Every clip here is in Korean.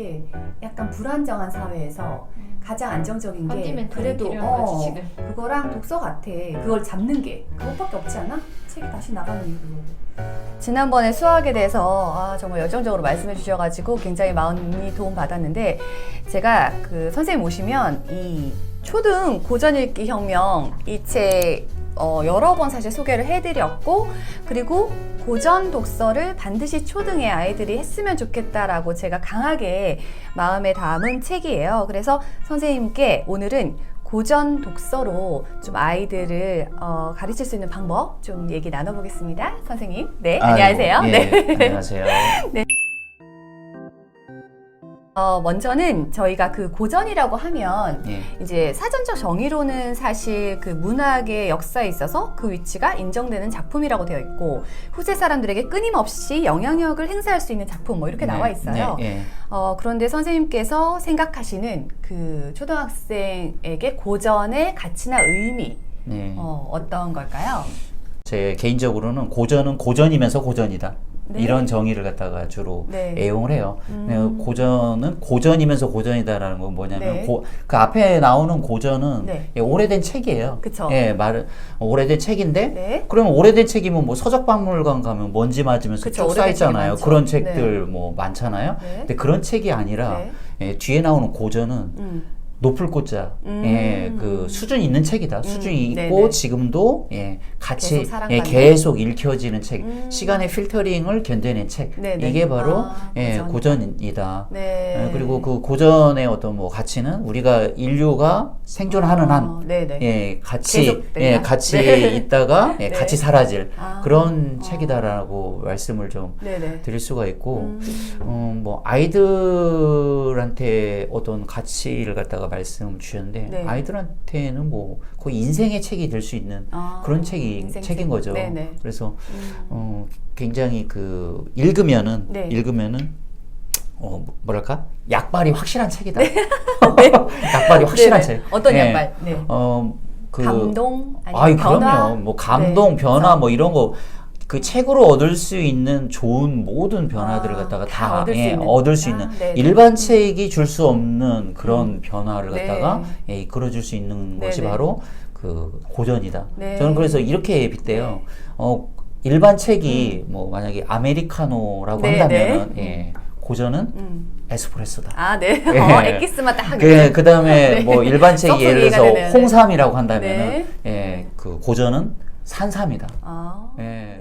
게 약간 불안정한 사회에서 가장 안정적인 게 그래도 거지 어, 지금. 그거랑 독서 같아. 그걸 잡는 게 그것밖에 없지 않아? 책이 다시 나가는 이유로. 지난번에 수학에 대해서 아, 정말 열정적으로 말씀해 주셔가지고 굉장히 마음이 도움 받았는데 제가 그 선생님 오시면 이 초등 고전 읽기 혁명 이 책 어, 여러 번 사실 소개를 해드렸고 그리고 고전 독서를 반드시 초등의 아이들이 했으면 좋겠다라고 제가 강하게 마음에 담은 책이에요. 그래서 선생님께 오늘은 고전 독서로 좀 아이들을 어, 가르칠 수 있는 방법 좀 얘기 나눠보겠습니다. 선생님. 네, 안녕하세요. 아이고, 네. 예, 안녕하세요. 어, 먼저는 저희가 그 고전이라고 하면 예. 이제 사전적 정의로는 사실 그 문학의 역사에 있어서 그 위치가 인정되는 작품이라고 되어 있고 후세 사람들에게 끊임없이 영향력을 행사할 수 있는 작품 뭐 이렇게 네, 나와 있어요. 네, 예. 어, 그런데 선생님께서 생각하시는 그 초등학생에게 고전의 가치나 의미 네. 어, 어떤 걸까요? 제 개인적으로는 고전은 고전이면서 고전이다. 네. 이런 정의를 갖다가 주로 네. 애용을 해요. 음. 네, 고전은 고전이면서 고전이다라는 건 뭐냐면 네. 고- 그 앞에 나오는 고전은 네. 예, 오래된 책이에요. 그쵸. 예, 말 오래된 책인데 네. 그러면 오래된 책이면 뭐 서적박물관 가면 먼지 맞으면서 그쵸, 쭉. 책이 그런 많죠. 책들 뭐 많잖아요. 네. 근데 그런 책이 아니라 네. 예, 뒤에 나오는 고전은 음. 높을 꽃자, 음. 예, 그 수준 있는 책이다. 수준이 네네. 있고 지금도 예, 같이 계속 예. 계속 읽혀지는 책, 음. 시간의 필터링을 견뎌낸 책. 네네. 이게 바로 아, 예, 고전이다. 네. 예, 그리고 그 고전의 어떤 뭐 가치는 우리가 인류가 생존하는 한 어, 네네. 예, 같이. 예, 같이 네. 있다가 예, 네. 같이 사라질 아. 그런 어. 책이다라고 말씀을 좀 네네. 드릴 수가 있고 음. 음, 뭐 아이들한테 어떤 가치를 갖다가 말씀 주셨는데 네. 아이들한테는 뭐 거의 인생의 책이 될 수 있는 아, 그런 책이 책인 책. 거죠. 네네. 그래서 음. 어, 굉장히 그 읽으면은 네. 읽으면은 어 뭐랄까 약발이 확실한 책이다. 약발이 확실한 네네. 책. 어떤 예. 양말? 네. 어 그 감동 아니면 아이 변화? 그럼요. 뭐 감동, 네, 변화. 뭐 이런 거 그 책으로 얻을 수 있는 좋은 모든 변화들을 아, 갖다가 다 다, 얻을 수 예, 있는. 얻을 수 아, 있는 네, 네. 일반 책이 줄 수 없는 그런 변화를 네. 갖다가 예, 이끌어줄 수 있는 네, 것이 네. 바로 그 고전이다. 네. 저는 그래서 이렇게 빗대요. 네. 어 일반 책이 뭐 만약에 아메리카노라고 네, 한다면은 네. 예, 고전은 음. 에스프레소다. 아, 네. 예. 어, 엑기스만 딱 그, 그 다음에 네. 뭐 일반 책이 쏙쏙 예를 들어서. 홍삼이라고 한다면은 네. 예, 그 고전은 산삼이다. 아. 예, 네,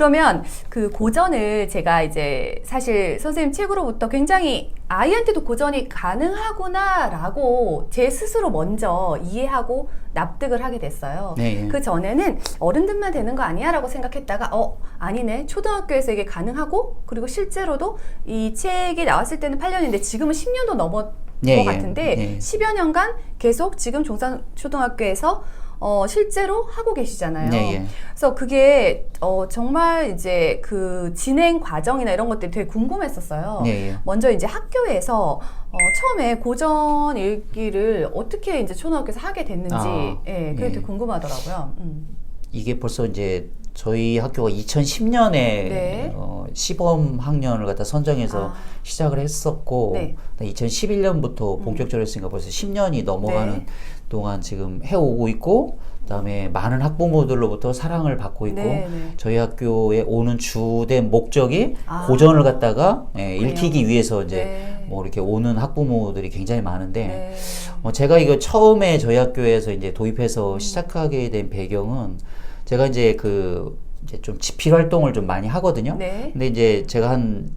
그러면 그 고전을 제가 이제 사실 선생님 책으로부터 굉장히 아이한테도 고전이 가능하구나라고 제 스스로 먼저 이해하고 납득을 하게 됐어요. 네, 예. 그 전에는 어른들만 되는 거 아니야라고 생각했다가 어 아니네 초등학교에서 이게 가능하고 그리고 실제로도 이 책이 나왔을 때는 8년인데 지금은 10년도 넘었 예, 것 예. 같은데 예. 10여 년간 계속 지금 종산 초등학교에서 어 실제로 하고 계시잖아요. 네, 예. 그래서 그게 어 정말 이제 그 진행 과정이나 이런 것들이 되게 궁금했었어요. 예, 예. 먼저 이제 학교에서 어, 처음에 고전 읽기를 어떻게 이제 초등학교에서 하게 됐는지 아, 예, 그게 예. 되게 궁금하더라고요. 음. 이게 벌써 이제 저희 학교가 2010년에 네. 어, 시범 학년을 갖다 선정해서 아. 시작을 했었고 네. 2011년부터 본격적으로 했으니까 벌써 10년이 넘어가는 네. 동안 지금 해오고 있고 그다음에 많은 학부모들로부터 사랑을 받고 있고 네, 네. 저희 학교에 오는 주된 목적이 아. 고전을 갖다가 예? 읽히기 위해서 이제 네. 뭐 이렇게 오는 학부모들이 굉장히 많은데 네. 어, 제가 이거 처음에 저희 학교에서 이제 도입해서 시작하게 된 배경은 제가 이제 그 이제 좀 집필 활동을 좀 많이 하거든요. 네. 근데 이제 제가 한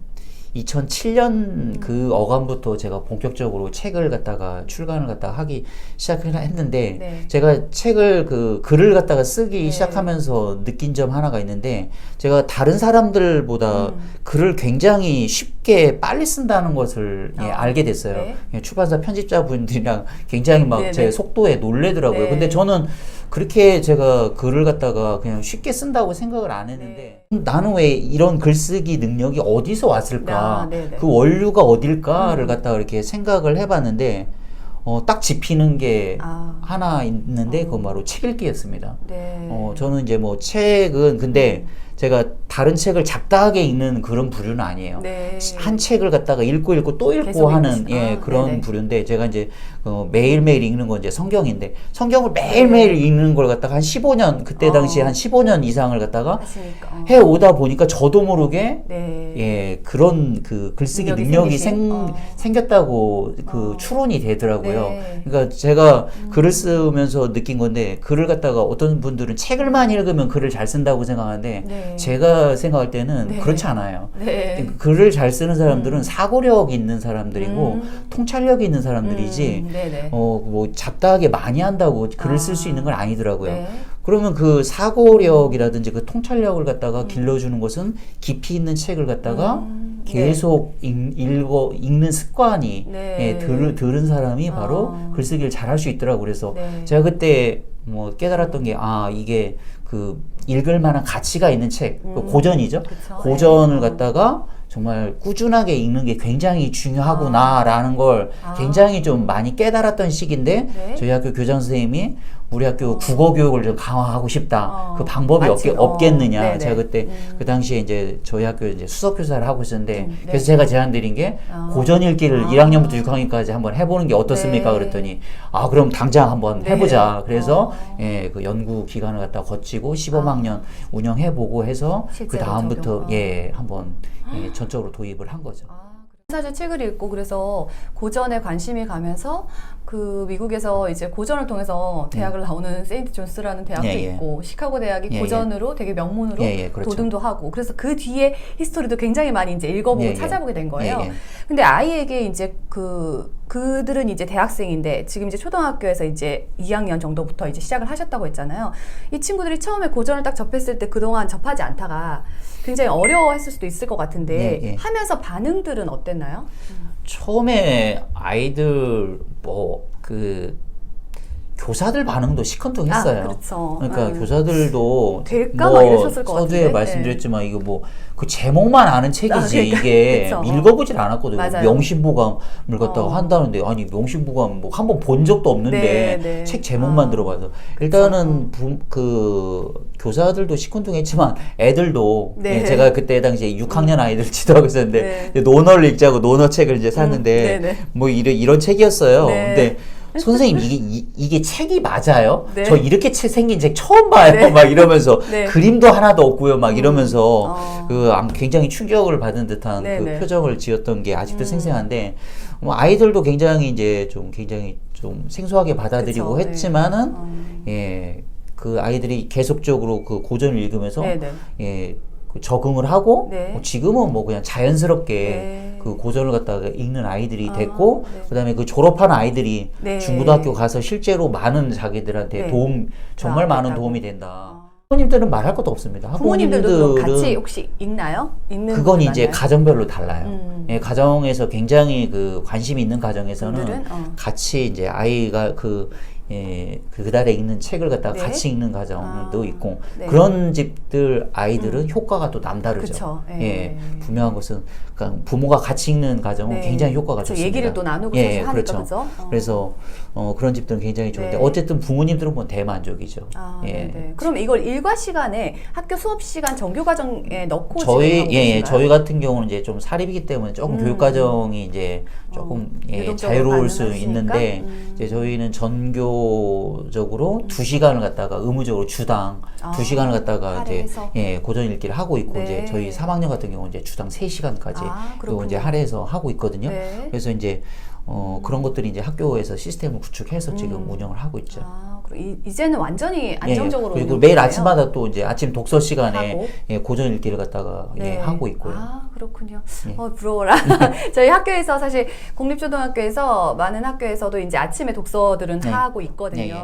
2007년 그 어감부터 제가 본격적으로 책을 갖다가 출간을 갖다가 하기 시작을 했는데 네. 제가 책을 그 글을 갖다가 쓰기 네. 시작하면서 느낀 점 하나가 있는데 제가 다른 사람들보다 음. 글을 굉장히 쉽게 빨리 쓴다는 것을 예, 아, 알게 됐어요. 네. 예, 출판사 편집자 분들이랑 굉장히 막 네, 제 네. 속도에 놀래더라고요. 네. 근데 저는 그렇게 제가 글을 갖다가 그냥 쉽게 쓴다고 생각을 안 했는데 나는 왜 이런 글쓰기 능력이 어디서 왔을까? 네. 아, 네, 네. 그 원류가 어딜까를 음. 갖다가 이렇게 생각을 해봤는데 어, 딱 짚히는 게 아. 하나 있는데 어. 그건 바로 책 읽기였습니다. 네. 어, 저는 이제 뭐 책은 근데 제가 다른 책을 잡다하게 읽는 그런 부류는 아니에요. 네. 한 책을 갖다가 읽고 읽고 또 읽고 하는 예 아, 그런 네네. 부류인데 제가 이제 어, 매일매일 읽는 건 이제 성경인데 성경을 매일매일 읽는 걸 갖다가 한 15년 그때 네. 어. 당시에 한 15년 이상을 갖다가. 어. 해 오다 보니까 저도 모르게 네. 예 그런 그 글쓰기 능력이? 생, 어. 생겼다고 그 어. 추론이 되더라고요. 네. 음. 그러니까 제가 글을 쓰면서 느낀 건데 글을 갖다가 어떤 분들은 책을 많이 읽으면 글을 잘 쓴다고 생각하는데 네. 제가 생각할 때는 네. 그렇지 않아요. 네. 글을 잘 쓰는 사람들은 사고력 있는 사람들이고 음. 통찰력 있는 사람들이지 음, 네네. 어뭐 잡다하게 많이 한다고 글을 아. 쓸수 있는 건 아니더라고요. 네. 그러면 그 사고력이라든지 그 통찰력을 갖다가 길러주는 것은 깊이 있는 책을 갖다가 음, 네. 계속 읽, 읽어 읽는 습관이 네. 예, 들, 들은 사람이 바로 아. 글쓰기를 잘할 수 있더라고 그래서 네. 제가 그때 뭐 깨달았던 게 아 이게 그 읽을 만한 가치가 있는 책그 음, 고전이죠 그쵸. 고전을 네. 갖다가 정말 꾸준하게 읽는 게 굉장히 중요하구나라는 걸 아. 굉장히 좀 많이 깨달았던 시기인데 네. 저희 학교 교장 선생님이 우리 학교 국어 교육을 좀 강화하고 싶다. 어. 그 방법이 없겠, 어. 없겠느냐. 네네. 제가 그때 음. 그 당시에 이제 저희 학교 이제 수석 교사를 하고 있었는데 음, 네. 그래서 제가 제안 드린 게 아. 고전 읽기를 아. 1학년부터 6학년까지 한번 해보는 게 어떻습니까? 네. 그랬더니 아 그럼 당장 한번 네. 해보자. 그래서 어. 예, 그 연구 기간을 갖다 거치고 15학년 운영해보고 해서 그 다음부터. 어. 예 한번 예, 전적으로 도입을 한 거죠. 아, 사실 책을 읽고 그래서 고전에 관심이 가면서 그 미국에서 이제 고전을 통해서 대학을 나오는 세인트 존스라는 대학도 예, 예. 있고 시카고 대학이 예, 예. 고전으로 되게 명문으로 예, 예, 그렇죠. 도듬도 하고 그래서 그 뒤에 히스토리도 굉장히 많이 이제 읽어보고 예, 예. 찾아보게 된 거예요. 예, 예. 근데 아이에게 이제 그 그들은 이제 대학생인데 지금 이제 초등학교에서 이제 2학년 정도부터 이제 시작을 하셨다고 했잖아요. 이 친구들이 처음에 고전을 딱 접했을 때 그동안 접하지 않다가 굉장히 어려워했을 수도 있을 것 같은데 예, 예. 하면서 반응들은 어땠나요? 처음에 아이들 뭐 그 교사들 반응도 시큰둥했어요. 아, 그렇죠. 그러니까 음. 교사들도 될까? 뭐막 이랬었을 것 서두에 같은데. 말씀드렸지만 이거 뭐 그 제목만 아는 책이지 아, 그러니까, 이게 그쵸. 읽어보질 않았거든요. 맞아요. 명심보감을 갖다가 어. 한다는데 아니 명심보감 뭐 한 번 본 적도 없는데 네, 네. 책 제목만 아. 들어봐서 일단은 부, 그 교사들도 시큰둥했지만 애들도 네. 예, 제가 그때 당시에 6학년 아이들 지도하고 있었는데 네. 논어를 읽자고 논어 책을 이제 샀는데 음. 뭐 이런 이런 책이었어요. 네. 근데 선생님 이게 이, 이게 책이 맞아요? 네. 저 이렇게 책 생긴 책 처음 봐요. 네. 막 이러면서 네. 그림도 하나도 없고요. 막 이러면서 어. 그 암- 굉장히 충격을 받은 듯한 네, 그 네. 표정을 지었던 게 아직도 음. 생생한데 뭐 아이들도 굉장히 이제 좀 굉장히 좀 생소하게 받아들이고 그쵸, 네. 했지만은 음. 예. 그 아이들이 계속적으로 그 고전을 읽으면서 네 네. 예, 그 적응을 하고 네. 뭐 지금은 뭐 그냥 자연스럽게 네. 그 고전을 갖다가 읽는 아이들이 아, 됐고 네. 그다음에 그 졸업한 아이들이 네. 중고등학교 가서 실제로 많은 자기들한테 네. 도움 정말 아, 많은. 도움이 된다. 어. 부모님들은 말할 것도 없습니다. 부모님들도 같이 혹시 읽나요? 읽는 그건 이제 많나요? 가정별로 달라요. 음. 예, 가정에서 굉장히 그 관심이 있는 가정에서는? 어. 같이 이제 아이가 그 예, 그 달에 읽는 책을 갖다가 네. 같이 읽는 가정도 아, 있고 네. 그런 집들 아이들은 효과가 또 남다르죠. 예. 예, 분명한 것은 그러니까 부모가 같이 읽는 가정은 네. 굉장히 효과가 그쵸, 좋습니다. 얘기를 또 나누고 예, 하니까 그렇죠. 그죠? 어. 그래서 어, 그런 집들은 굉장히 좋은데 네. 어쨌든 부모님들은 뭐 대만족이죠. 아, 예. 네네. 그럼 이걸 일과 시간에 학교 수업 시간 정규 과정에 넣고 저희 예, 예? 저희 같은 경우는 이제 좀 사립이기 때문에 조금 음. 교육 과정이 이제 조금 어, 예, 자유로울 수? 있는데 음. 이제 저희는 전교 적으로 두 시간을 갖다가 의무적으로 주당 아, 두 시간을 갖다가 이제 할애해서? 예 고전 읽기를 하고 있고 네. 이제 저희 3학년 같은 경우는 이제 주당 3시간까지 아, 또 그렇군요. 이제 할애해서 하고 있거든요. 네. 그래서 이제 어, 그런 것들이 이제 학교에서 시스템을 구축해서 지금 음. 운영을 하고 있죠. 아, 그럼 이, 이제는 완전히 예, 예. 안정적으로 그리고 매일 되네요. 아침마다 또 이제 아침 독서 시간에. 예, 고전 읽기를 갖다가 예, 네. 하고 있고요. 아, 그렇군요. 예. 어, 부러워라. 저희 학교에서 사실 공립초등학교에서 많은 학교에서도 이제 아침에 독서들은 네. 하고 있거든요. 예, 예.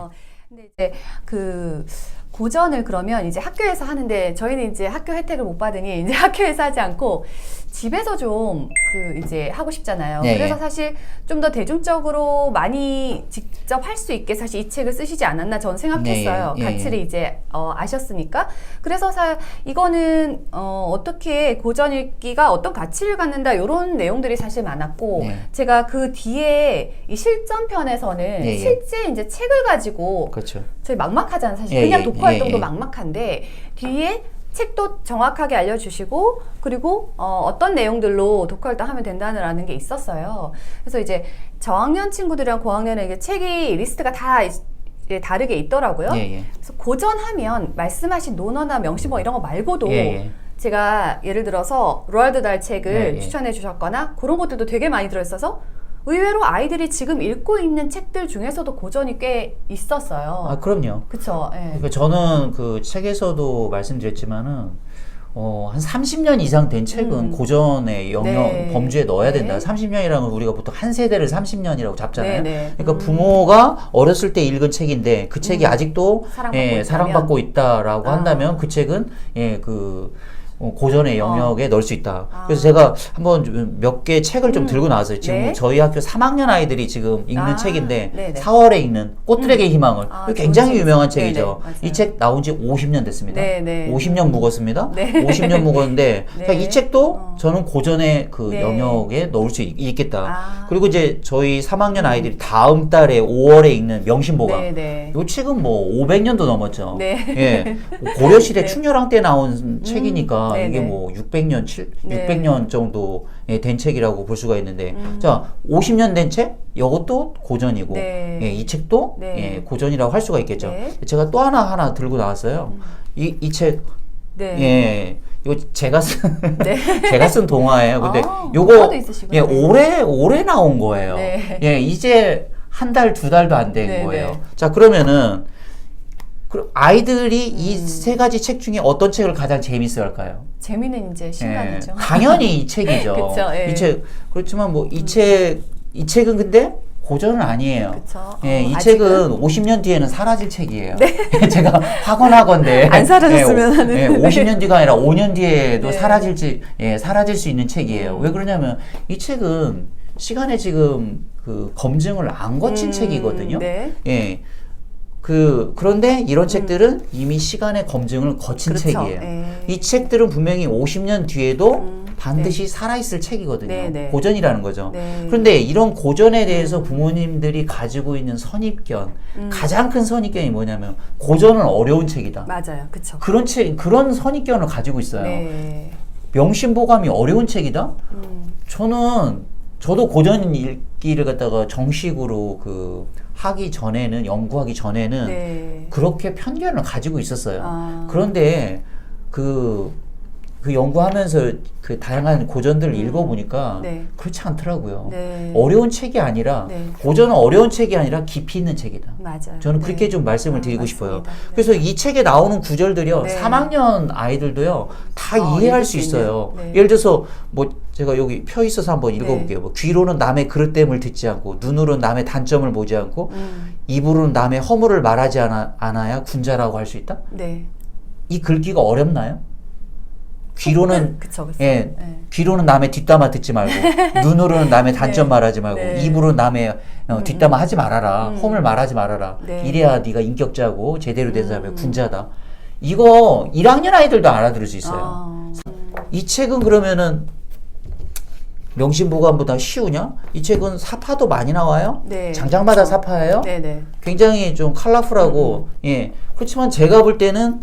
근데 이제 그 고전을 그러면 이제 학교에서 하는데 저희는 이제 학교 혜택을 못 받으니 이제 학교에서 하지 않고 집에서 좀 그 이제 하고 싶잖아요. 예, 그래서 예. 사실 좀 더 대중적으로 많이 직접 할 수 있게 사실 이 책을 쓰시지 않았나 저는 생각했어요. 예, 예. 예, 가치를 이제 어, 아셨으니까. 그래서 사 이거는 어, 어떻게 고전 읽기가 어떤 가치를 갖는다 이런 내용들이 사실 많았고 네. 제가 그 뒤에 이 실전편에서는 예, 예. 실제 이제 책을 가지고 그렇죠. 저희 막막하잖아요 사실 예, 그냥 예, 독화 활동도 예, 예. 막막한데 뒤에 책도 정확하게 알려주시고 그리고 어, 어떤 내용들로 독학을 하면 된다는 게 있었어요. 그래서 이제 저학년 친구들이랑 고학년에게 책이 리스트가 다 이제 다르게 있더라고요. 예, 예. 그래서 고전하면 말씀하신 논어나 명시뭐 이런 거 말고도 예, 예. 제가 예를 들어서 로알드 달 책을 예, 예. 추천해 주셨거나 그런 것들도 되게 많이 들어있어서 의외로 아이들이 지금 읽고 있는 책들 중에서도 고전이 꽤 있었어요. 아, 그럼요. 그쵸. 예. 그러니까 저는 그 책에서도 말씀드렸지만은 어, 한 30년 이상 된 책은 음. 고전의 영역 네. 범주에 넣어야 네. 된다. 30년이라면 우리가 보통 한 세대를 30년이라고 잡잖아요. 네, 네. 그러니까 음. 부모가 어렸을 때 읽은 책인데 그 책이 음. 아직도 사랑받고 예? 사랑받고 있다라고 아. 한다면 그 책은 예, 그 어, 고전의 영역에 넣을 수 있다. 아. 그래서 제가 한번 몇 개 책을 좀 음. 들고 나왔어요. 지금 네. 저희 학교 3학년 아이들이 지금 읽는 아, 책인데 네네. 4월에 읽는 꽃들에게 희망을 아, 굉장히 유명한 책. 책이죠. 네네, 맞아요. 이책 나온 지 50년 됐습니다. 네네. 50년 묵었습니다. 네. 50년 묵었는데 네. 그러니까 이 책도 어. 저는 고전의 그 네. 영역에 넣을 수 있, 있겠다. 아. 그리고 이제 저희 3학년 아이들이 다음 달에 5월에 읽는 명심보감. 네네. 이 책은 뭐 500년도 넘었죠. 네. 예. 고려 시대 네. 충렬왕 때 나온 책이니까 네네. 이게 뭐 600년, 7, 네. 600년 정도 예, 된 책이라고 볼 수가 있는데 음. 자, 50년 된 책? 이것도 고전이고 네. 예, 이 책도 네. 예, 고전이라고 할 수가 있겠죠. 네. 제가 또 하나 하나 들고 나왔어요. 이이 책 네. 예. 이거 제가 쓴 네. 제가 쓴 동화예요. 근데 아, 요거. 예, 네. 올해 올해 나온 거예요. 네. 예, 이제 한 달 두 달도 안된 네, 거예요. 네. 자, 그러면은 그 아이들이 이 음. 세 가지 책 중에 어떤 책을 가장 재밌어 할까요? 재미는 이제 예, 신간이죠. 당연히 이 책이죠. 그쵸, 예. 음. 이 책. 그렇지만 뭐 이 책 이 책은 근데 고전은 아니에요. 그쵸. 예, 어, 이? 책은 50년 뒤에는 사라질 책이에요. 제가 학원하건데 안 사라졌으면 하는. 예, 50년 뒤가 아니라 5년 뒤에도 네. 사라질지 예, 사라질 수 있는 책이에요. 음. 왜 그러냐면 이 책은 시간에 지금 그 검증을 안 거친 음, 책이거든요. 네. 예. 그 그런데 이런 책들은 이미 시간의 검증을 거친 그렇죠. 책이에요. 예. 이 책들은 분명히 50년 뒤에도 음, 반드시 살아있을 책이거든요. 네, 네. 고전이라는 거죠. 네. 그런데 이런 고전에 대해서 부모님들이 가지고 있는 선입견, 음. 가장 큰 선입견이 뭐냐면 고전은 어려운 책이다. 맞아요. 그쵸. 그런 책, 그런 선입견을 가지고 있어요. 네. 명심보감이 어려운 책이다? 음, 저는 저도 고전 읽기를 갖다가 정식으로 그 하기 전에는 연구하기 전에는 네. 그렇게 편견을 가지고 있었어요. 아. 그런데 그, 그 연구하면서 그 다양한 고전들을 음. 읽어보니까 네. 그렇지 않더라고요. 네. 어려운 책이 아니라 네. 고전은 어려운 책이 아니라 깊이 있는 책이다. 맞아요. 저는 그렇게 네. 좀 말씀을 아, 드리고 맞습니다. 싶어요. 네. 그래서 이 책에 나오는 구절들이요, 네. 3학년 아이들도요, 다 어, 이해할 수수 있어요. 예를 들어서, 뭐, 제가 여기 펴 있어서 한번 읽어볼게요. 뭐, 귀로는 남의 그릇됨을 듣지 않고, 눈으로는 남의 단점을 보지 않고, 음, 입으로는 남의 허물을 말하지 않아, 않아 야 군자라고 할 수 있다? 네. 이 글귀가 어렵나요? 귀로는, 그쵸, 그쵸. 예, 네. 귀로는 남의 뒷담화 듣지 말고, 눈으로는 남의 단점 네. 말하지 말고, 네. 입으로는 남의 어, 뒷담화 하지 말아라. 음. 험을 말하지 말아라. 네. 이래야 네가 인격자고 제대로 된 사람이 음. 군자다. 이거 1학년 아이들도 알아들을 수 있어요. 아, 이 책은 그러면은 명심보감보다 쉬우냐? 이 책은 사파도 많이 나와요. 네. 장장마다 그쵸. 사파예요. 네네. 굉장히 좀 컬러풀하고 예 그렇지만 제가 볼 때는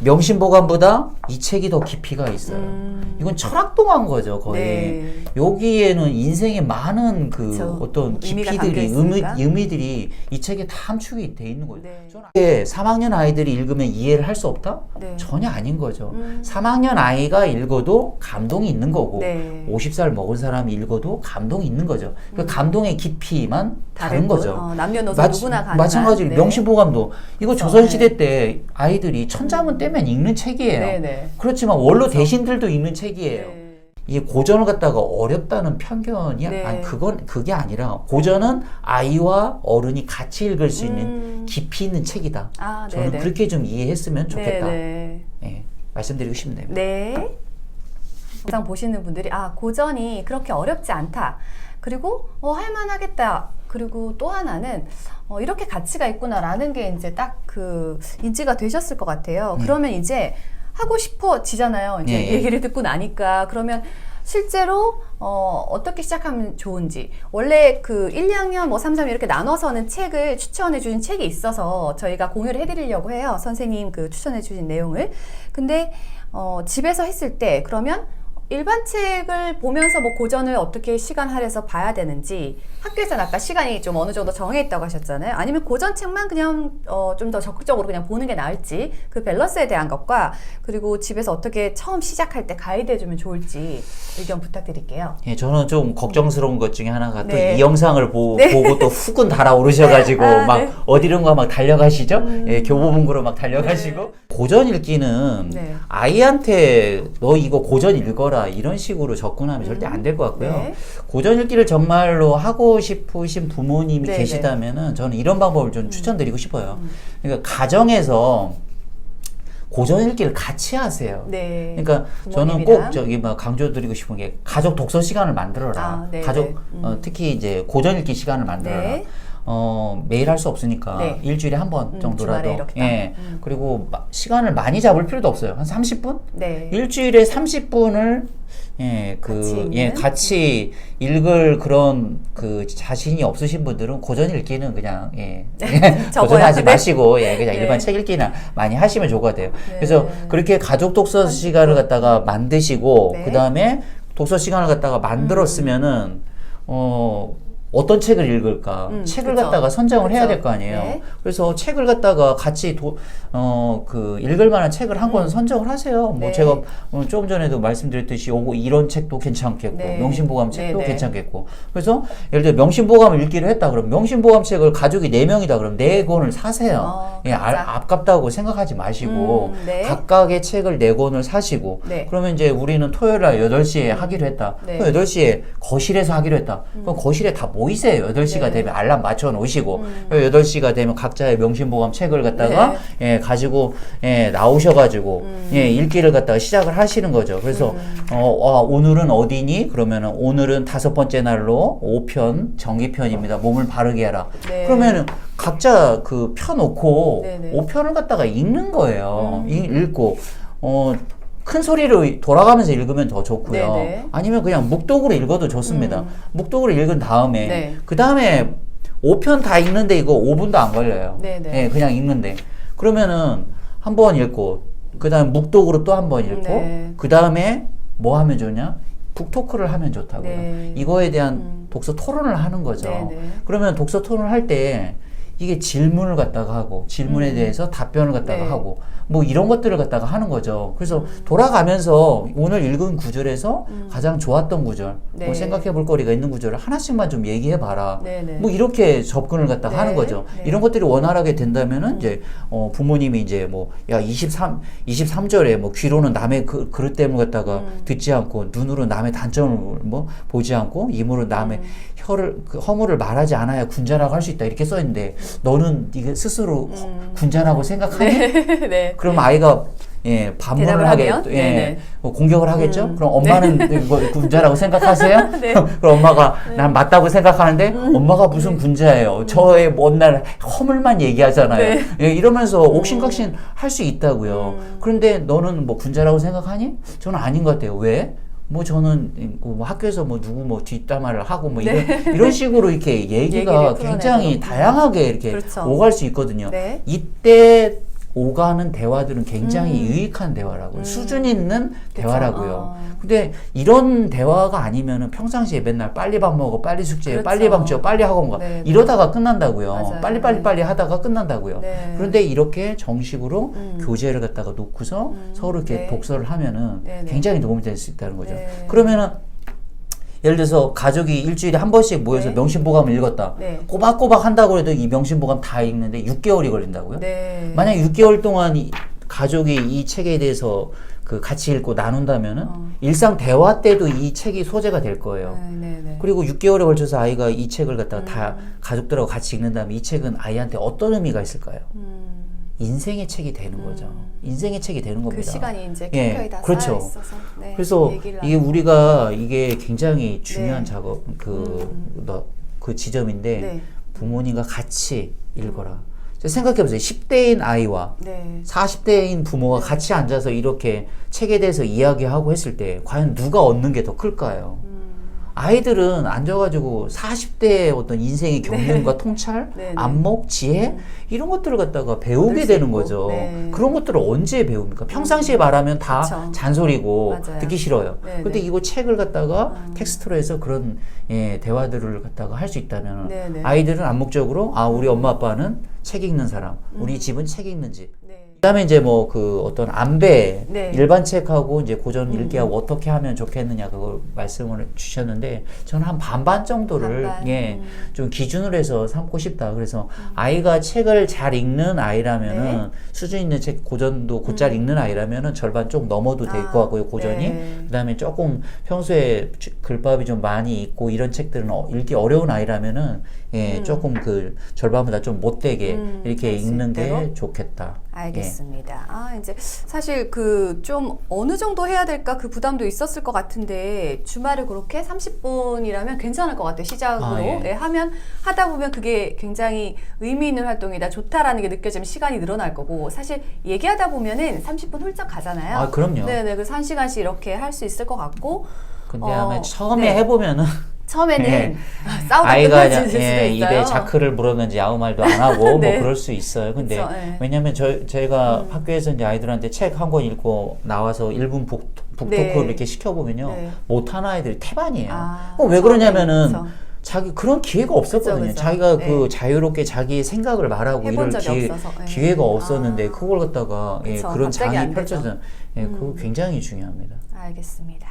명심보감보다 이 책이 더 깊이가 있어요. 음. 이건 철학동한 거죠 거의. 네. 여기에는 인생의 많은 그 그쵸. 어떤 깊이들이 의미. 의미들이 이 책에 다 함축이 돼 있는 거예요. 네. 이게 3학년 아이들이 읽으면 이해를 할 수 없다? 네. 전혀 아닌 거죠. 음. 3학년 아이가 읽어도 감동이 있는 거고 네. 50살 먹은 사람이 읽어도 감동이 있는 거죠. 그 감동의 깊이만 다른 음. 다른 거죠. 분? 어, 남녀노소 마치- 누구나 가능한. 마찬가지로 네. 명심보감도 이거 조선시대 때 아이들이 천자문 떼면 읽는 책이에요. 네 네. 그렇지만 원로 대신들도 읽는 책이에요. 네. 이게 고전을 갖다가 어렵다는 편견이 네. 아니 그건 그게 아니라 고전은 아이와 어른이 같이 읽을 수 있는 음. 깊이 있는 책이다. 아, 저는 네네. 그렇게 좀 이해했으면 좋겠다. 네네. 예, 말씀드리고 싶네요. 네. 영상 보시는 분들이 아 고전이 그렇게 어렵지 않다. 그리고 어, 할만하겠다. 그리고 또 하나는 어, 이렇게 가치가 있구나라는 게 이제 딱 그 인지가 되셨을 것 같아요. 네. 그러면 이제 하고 싶어지잖아요. 이제 예, 예. 얘기를 듣고 나니까 그러면 실제로 어, 어떻게 시작하면 좋은지 원래 그 1, 2학년 뭐 3, 3 이렇게 나눠서는 책을 추천해 주신 책이 있어서 저희가 공유를 해드리려고 해요 선생님 그 추천해 주신 내용을 근데 어, 집에서 했을 때 그러면 일반 책을 보면서 뭐 고전을 어떻게 시간 할애해서 봐야 되는지 학교에서는 아까 시간이 좀 어느 정도 정해 있다고 하셨잖아요. 아니면 고전 책만 그냥 어, 좀 더 적극적으로 그냥 보는 게 나을지 그 밸런스에 대한 것과 그리고 집에서 어떻게 처음 시작할 때 가이드 해주면 좋을지 의견 부탁드릴게요. 예, 저는 좀 걱정스러운 것 중에 하나가 또 네. 이 영상을 보, 네. 보고 또 훅은 달아오르셔가지고 아, 막 네. 어디론가 막 달려가시죠? 예, 교보문고로 막 달려가시고 고전 읽기는 네. 아이한테 너 이거 고전 읽어라 이런 식으로 접근하면 절대 안 될 것 같고요. 네. 고전 읽기를 정말로 하고 싶으신 부모님이 네, 음. 계시다면은 저는 이런 방법을 좀 추천드리고 싶어요. 그러니까 가정에서 고전 읽기를 같이 하세요. 네. 그러니까 저는 부모님이랑. 꼭 저기 막 강조드리고 싶은 게 가족 독서 시간을 만들어라. 아, 네, 가족 네. 음. 어, 특히 이제 고전 읽기 시간을 만들어라. 네. 어 매일 할 수 없으니까 네. 일주일에 한 번 음, 정도라도. 예 음. 그리고 마- 시간을 많이 잡을 필요도 없어요 한 30분 네. 일주일에 30분을 예, 그, 같이? 예, 같이 읽을 그런 그 자신이 없으신 분들은 고전 읽기는 그냥, 예. 고전하지 네. 마시고, 예, 그냥 네. 일반 책 읽기나 많이 하시면 좋을 것 같아요. 네. 그래서 그렇게 가족 독서 시간을 갖다가 만드시고, 네. 음. 그 다음에 독서 시간을 갖다가 만들었으면은, 어, 어떤 책을 읽을까? 음, 책을 그쵸. 갖다가 선정을 해야 그쵸. 될거 아니에요. 네. 그래서 책을 갖다가 같이 도, 어, 그, 읽을 만한 책을 한권 선정을 하세요. 뭐 음. 네. 제가 어, 조금 전에도 말씀드렸듯이 요거 이런 책도 괜찮겠고, 네. 명심보감 책도 네, 네. 괜찮겠고. 그래서 예를 들어 명심보감을 읽기로 했다 그러면 명심보감 책을 가족이 네 명이다 그러면 네권을 사세요. 어, 예, 아. 아깝다고 생각하지 마시고, 음, 네. 각각의 책을 네 권을 사시고, 네. 그러면 이제 우리는 토요일 날 8시에 하기로 했다. 네. 그럼 8시에 거실에서 하기로 했다. 그럼 거실에 다 모 이세요. 8시가 네. 되면 알람 맞춰 놓으시고, 음. 8시가 되면 각자의 명심보감 책을 갖다가 예, 가지고 예, 나오셔 가지고 음. 예, 읽기를 갖다가 시작을 하시는 거죠. 그래서 어, 아, 오늘은 어디니? 그러면은 오늘은 다섯 번째 날로 5편 정기편입니다. 몸을 바르게 하라. 네. 그러면은 각자 그 펴놓고 네 네. 5편을 갖다가 읽는 거예요. 음. 읽- 읽고 어. 큰 소리로 돌아가면서 읽으면 더 좋고요. 네네. 아니면 그냥 묵독으로 읽어도 좋습니다. 음. 묵독으로 읽은 다음에 네. 그 다음에 5편 다 읽는데 이거 5분도 안 걸려요. 네네. 예, 그냥 읽는데. 그러면은 한 번 읽고 그 다음 묵독으로 또 한 번 읽고 네. 그 다음에 뭐 하면 좋냐? 북토크를 하면 좋다고요. 네. 이거에 대한 음. 독서 토론을 하는 거죠. 네네. 그러면 독서 토론을 할 때 이게 질문을 갖다가 하고 질문에 음. 대해서 답변을 갖다가 네. 하고 뭐 이런 것들을 갖다가 하는 거죠. 그래서 음. 돌아가면서 오늘 읽은 구절에서 가장 좋았던 구절, 네. 뭐 생각해 볼 거리가 있는 구절을 하나씩만 좀 얘기해 봐라. 네 네. 뭐 이렇게 접근을 갖다가 네. 하는 거죠. 네. 이런 것들이 원활하게 된다면은 이제 어 부모님이 이제 뭐 야 23, 23절에 뭐 귀로는 남의 그, 그릇 됨을 갖다가 음. 듣지 않고 눈으로 남의 단점을 뭐 보지 않고 입으로 남의 음. 혀를 그 허물을 말하지 않아야 군자라고 할 수 있다 이렇게 써 있는데 너는 이게 스스로 허- 음. 군자라고 생각하니? 네. 그럼 아이가 예 반문을 하게 하면? 또, 네네. 예뭐 공격을 하겠죠. 음. 그럼 엄마는 이거 군자라고 생각하세요? 네. 그럼 엄마가 난 맞다고 생각하는데 엄마가 무슨 군자예요. 저의 먼날 허물만 얘기하잖아요. 네. 예, 이러면서 옥신각신 할 수 있다고요. 음. 그런데 너는 뭐 군자라고 생각하니? 저는 아닌 것 같아요. 왜? 뭐 저는 뭐 학교에서 뭐 누구 뭐 뒷담화를 하고 뭐 이런 이런 식으로 이렇게 얘기가 네. 굉장히. 다양하게 이렇게 그렇죠. 오갈 수 있거든요. 네. 이때 오가는 대화들은 굉장히 음. 유익한 대화라고요. 음. 수준 있는 대화라고요. 어. 근데 이런 대화가 아니면은 평상시에 맨날 빨리 밥 먹어, 빨리 숙제해, 그렇죠. 빨리 방 치워, 빨리 학원 가. 네, 네. 이러다가 끝난다고요. 맞아요. 빨리 빨리 네. 빨리 하다가 끝난다고요. 네. 그런데 이렇게 정식으로 음. 교재를 갖다가 놓고서 음. 서로 이렇게 네. 독서를 하면은 네, 네. 굉장히 도움이 될 수 있다는 거죠. 네. 그러면은 예를 들어서 가족이 일주일에 한 번씩 모여서 네. 명심보감을 읽었다. 네. 꼬박꼬박 한다고 해도 이 명심보감 다 읽는데 6개월이 걸린다고요? 네. 만약 6개월 동안 이 가족이 이 책에 대해서 그 같이 읽고 나눈다면은 어. 일상 대화 때도 이 책이 소재가 될 거예요. 네, 네, 네. 그리고 6개월에 걸쳐서 아이가 이 책을 갖다가 음. 다 가족들하고 같이 읽는다면 이 책은 아이한테 어떤 의미가 있을까요? 음, 인생의 책이 되는 거죠. 인생의 책이 되는 겁니다. 그 시간이 이제 예, 다 그렇죠. 있어서. 네, 그래서 이게. 우리가 이게 굉장히 중요한 네. 작업 그, 음. 너, 그 지점인데 네. 부모님과 같이 읽어라. 생각해보세요. 10대인 아이와 네. 40대인 부모가 같이 앉아서 이렇게 책에 대해서 이야기하고 했을 때 과연 누가 얻는 게 더 클까요? 음. 아이들은 앉아가지고 40대의 어떤 인생의 경륜과 통찰, 네, 네. 안목, 지혜 음. 이런 것들을 갖다가 배우게 수 되는 있고, 거죠. 네. 그런 것들을 언제 배웁니까? 평상시에 말하면 다 그쵸. 잔소리고 맞아요. 듣기 싫어요. 네, 근데 네. 이거 책을 갖다가 음. 텍스트로 해서 그런 예, 대화들을 갖다가 할 수 있다면 네, 네. 아이들은 암묵적으로 아 우리 엄마 아빠는 책 읽는 사람, 우리 음. 집은 책 읽는 집. 네. 그다음에 이제 뭐 그 어떤 안배 네. 일반 책하고 이제 고전 음. 읽기하고 어떻게 하면 좋겠느냐 그걸 말씀을 주셨는데 저는 한 반반 정도를 반반. 예, 음. 좀 기준으로 해서 삼고 싶다. 그래서 아이가 책을 잘 읽는 아이라면은 네. 수준 있는 책 고전도 곧잘 음. 읽는 아이라면은 절반 좀 넘어도 될 아, 것 같고요. 고전이. 네. 그다음에 조금 평소에 주- 글밥이 좀 많이 있고 이런 책들은 어- 읽기 어려운 아이라면은 예, 음. 조금 그 절반보다 좀 못되게 음, 이렇게 읽는 게 있도록? 좋겠다. 알겠습니다. 아, 이제 사실 그 좀 어느 정도 해야 될까 그 부담도 있었을 것 같은데 주말을 그렇게 30분이라면 괜찮을 것 같아요. 시작으로 아, 예. 예, 하면 하다 보면 그게 굉장히 의미 있는 활동이다, 좋다라는 게 느껴지면 시간이 늘어날 거고 사실 얘기하다 보면은 30분 훌쩍 가잖아요. 아, 그럼요. 네 네, 그래서 한 시간씩 이렇게 할 수 있을 것 같고 근데 어, 아마 처음에 네. 해보면은 처음에는 예. 싸우다 아이가 수도 예. 입에 자크를 물었는지 아무 말도 안 하고 네. 뭐 그럴 수 있어요. 근데 그쵸, 예. 왜냐면 저 제가 음. 학교에서 이제 아이들한테 책 한 권 읽고 나와서 1분 북, 북토크를 네. 이렇게 시켜보면요. 네. 못하는 아이들이 태반이에요. 아, 어, 왜 그러냐면은 그쵸. 자기 그런 기회가 없었거든요. 그쵸. 자기가 네. 그 자유롭게 자기 생각을 말하고 이럴 기회, 없어서. 예. 기회가 없었는데 아. 그걸 갖다가 예, 그쵸. 그런 장이. 펼쳐져. 예, 그거 음. 굉장히 중요합니다. 알겠습니다.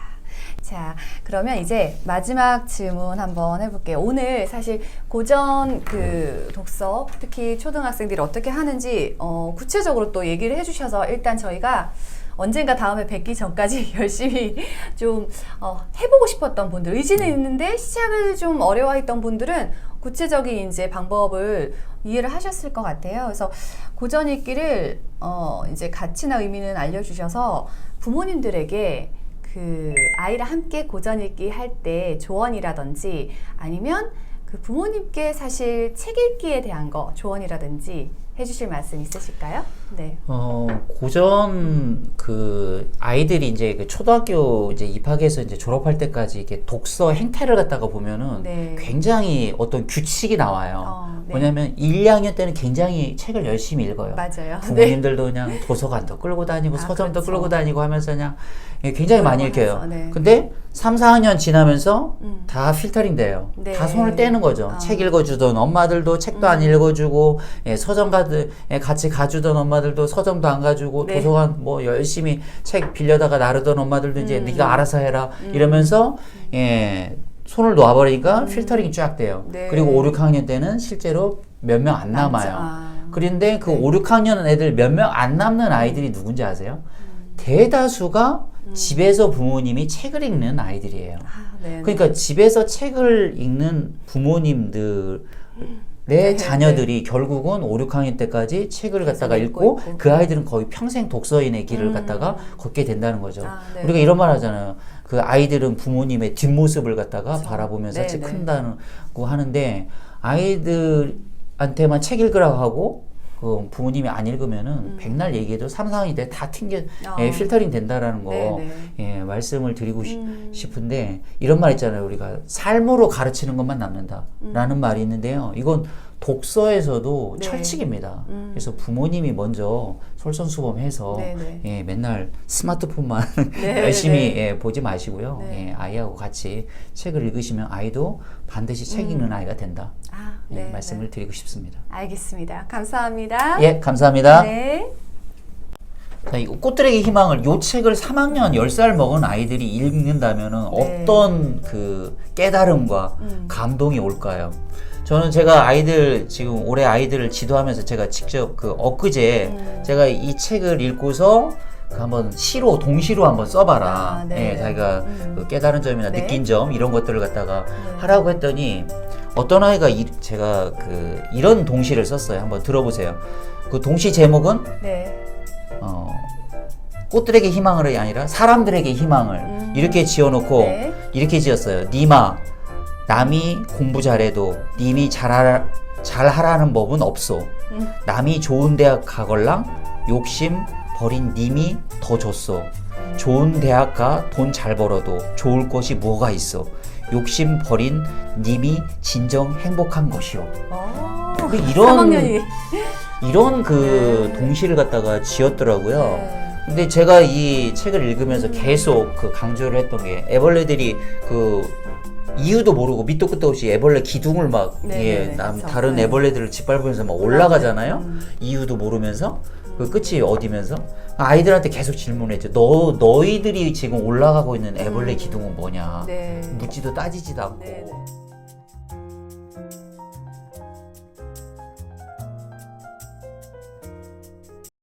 자, 그러면 이제 마지막 질문 한번 해볼게요. 오늘 사실 고전 그 독서, 특히 초등학생들이 어떻게 하는지 어, 구체적으로 또 얘기를 해주셔서 일단 저희가 언젠가 다음에 뵙기 전까지 열심히 좀 어, 해보고 싶었던 분들, 의지는 있는데 시작을 좀 어려워했던 분들은 구체적인 이제 방법을 이해를 하셨을 것 같아요. 그래서 고전 읽기를 어, 이제 가치나 의미는 알려주셔서 부모님들에게 그 아이랑 함께 고전 읽기 할 때 조언이라든지 아니면 그 부모님께 사실 책 읽기에 대한 거 조언이라든지 해주실 말씀 있으실까요? 네. 어, 고전 그 아이들이 이제 그 초등학교 이제 입학해서 이제 졸업할 때까지 이게 독서 행태를 갖다가 보면은 네. 굉장히 어떤 규칙이 나와요. 어, 네. 뭐냐면 1, 2학년 때는 굉장히 책을 열심히 읽어요. 맞아요. 네. 부모님들도 그냥 도서관도 끌고 다니고 아, 서점도 그렇죠. 끌고 다니고 하면서 그냥 예, 굉장히 많이 읽혀요. 네. 근데 3, 4학년 지나면서 음. 다 필터링 돼요. 네. 다 손을 떼는 거죠. 아. 책 읽어주던 엄마들도 책도 안 음. 읽어주고 예, 서점 가드 예, 같이 가주던 엄마 들도 서점도 안 가주고 네. 도서관 뭐 열심히 책 빌려다가 나르던 엄마들도 이제 음. 네가 알아서 해라 음. 이러면서 예, 손을 놓아버리니까 음. 필터링이 쫙 돼요. 네. 그리고 5, 6학년 때는 실제로 몇 명 안 남아요. 아. 그런데 그 네. 5, 6학년 애들 몇 명 안 남는 아이들이 누군지 아세요? 대다수가 집에서 부모님이 책을 읽는 아이들이에요. 아, 네. 그러니까 집에서 책을 읽는 부모님들 의 네, 자녀들이 결국은 5, 6학년 때까지 책을 갖다가 읽고 읽고. 그 아이들은 거의 평생 독서인의 길을 음. 갖다가 걷게 된다는 거죠. 아, 네. 우리가 이런 말 하잖아요. 그 아이들은 부모님의 뒷모습을 갖다가 그렇죠. 바라보면서 네, 책 네. 큰다고 하는데 아이들한테만 책 읽으라고 하고 그 부모님이 안 읽으면은 음. 백날 얘기해도 3, 4학년 때다 튕겨 아. 예, 필터링 된다라는 거 네, 예, 말씀을 드리고 싶- 음. 싶은데 이런 말 있잖아요. 우리가 삶으로 가르치는 것만 남는다라는 말이 있는데요. 이건 독서에서도 음. 네. 철칙입니다. 음. 그래서 부모님이 먼저 솔선수범해서 네, 네. 예, 맨날 스마트폰만 네, 열심히 네. 예, 보지 마시고요. 네. 예, 아이하고 같이 책을 읽으시면 아이도 반드시 책 읽는 아이가 된다. 아, 예, 음. 네, 말씀을 네. 드리고 싶습니다. 알겠습니다. 감사합니다. 예, 감사합니다. 네. 자, 이 꽃들에게 희망을 요 책을 3학년 10살 먹은 아이들이 읽는다면은 네. 어떤 그 깨달음과 음. 감동이 올까요? 저는 제가 아이들 지금 올해 아이들을 지도하면서 제가 직접 그 엊그제 음. 제가 이 책을 읽고서 그 한번 시로 동시로 한번 써봐라. 아, 네. 예, 자기가 음. 그 깨달은 점이나 네. 느낀 점 이런 것들을 갖다가 네. 하라고 했더니 어떤 아이가 이, 제가 그 이런 동시를 썼어요. 한번 들어보세요. 그 동시 제목은 네. 어, 꽃들에게 희망을이 아니라 사람들에게 희망을 음. 이렇게 지어놓고 네. 이렇게 지었어요. 니마 남이 공부 잘해도 님이 잘하, 잘 하라는 법은 없어. 음. 남이 좋은 대학 가걸랑 욕심 버린 님이 더 줬어. 좋은 대학 가 돈 잘 벌어도 좋을 것이 뭐가 있어. 욕심 버린 님이 진정 행복한 것이요. 어. 그 이런 3학년이. 이런 그 동시를 갖다가 지었더라고요. 네. 근데 제가 이 책을 읽으면서 계속 그 강조를 했던 게 애벌레들이 그 이유도 모르고 밑도 끝도 없이 애벌레 기둥을 막 네, 예, 네, 네, 남 그쵸. 다른 네. 애벌레들을 짓밟으면서 막 올라가잖아요. 음. 이유도 모르면서 그 끝이 어디면서 아이들한테 계속 질문했죠. 너 너희들이 지금 올라가고 있는 애벌레 음. 기둥은 뭐냐? 네. 묻지도 따지지도 않고. 네, 네.